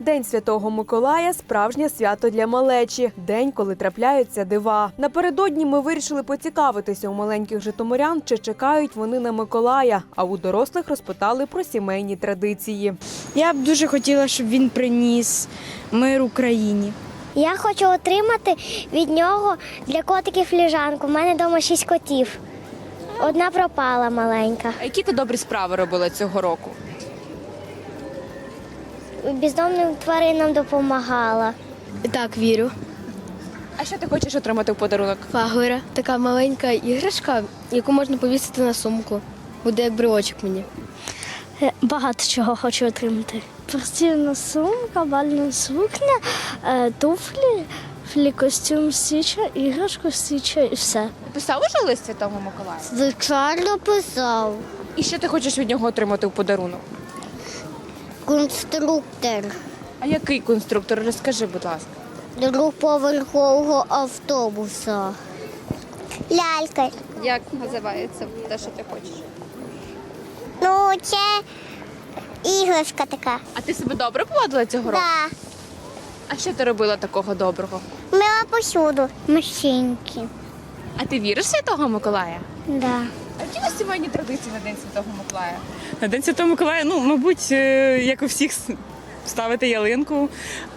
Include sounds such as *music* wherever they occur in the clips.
День Святого Миколая справжнє свято для малечі. День, коли трапляються дива. Напередодні ми вирішили поцікавитися у маленьких житомирян, чи чекають вони на Миколая. А у дорослих розпитали про сімейні традиції. Я б дуже хотіла, щоб він приніс мир Україні. Я хочу отримати від нього для котиків ліжанку. У мене вдома шість котів. Одна пропала маленька. А які ти добрі справи робила цього року? Бездомним тваринам допомагала. Так, вірю. А що ти хочеш отримати в подарунок? Фагора така маленька іграшка, яку можна повісити на сумку. Буде як брелочок мені. Е, Багато чого хочу отримати. Спортивна сумка, бальна сукня, е, туфлі, флі-костюм стіча, іграшку стіча і все. Ти писав уже лист Святого Миколая? Звичайно писав. І що ти хочеш від нього отримати в подарунок? Конструктор А який конструктор? Розкажи, будь ласка. двоповерхового автобуса. Лялька. Як називається те, що ти хочеш? Ну, це іграшка така. А ти себе добре поводила цього року? Так. А що ти робила такого доброго? Мила посуду. Машинки. А ти віриш в Святого Миколая? Да. А які у вас сімейні традиції на День Святого Миколая? На День Святого Миколая, ну, мабуть, е, як у всіх ставити ялинку,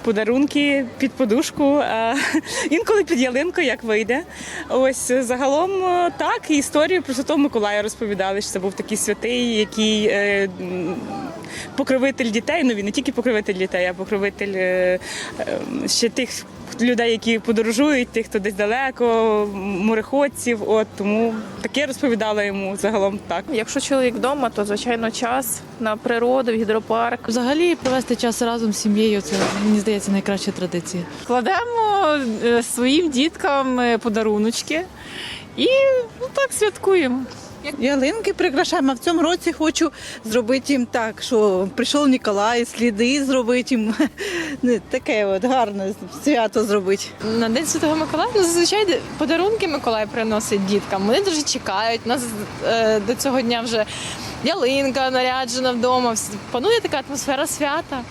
подарунки під подушку, а *laughs* інколи під ялинку, як вийде. Ось е, загалом е, так, історію про Святого Миколая розповідали, що це був такий святий, який покровитель дітей. Ну він не тільки покровитель дітей, а покровитель е, е, ще тих людей, які подорожують, тих, хто десь далеко, мореходців. От тому таке розповідала йому загалом так. Якщо чоловік вдома, то звичайно час на природу, в гідропарк. Взагалі провести час разом з сім'єю це мені здається найкраща традиція. Кладемо е, своїм діткам подаруночки і ну, так святкуємо. Ялинки прикрашаємо. А в цьому році хочу зробити їм так, що прийшов Ніколай, сліди зробити їм *laughs* таке от гарне свято зробити. На День Святого Миколая ну, зазвичай подарунки Миколай приносить діткам. Вони дуже чекають. У нас е, до цього дня вже ялинка наряджена вдома. Панує така атмосфера свята.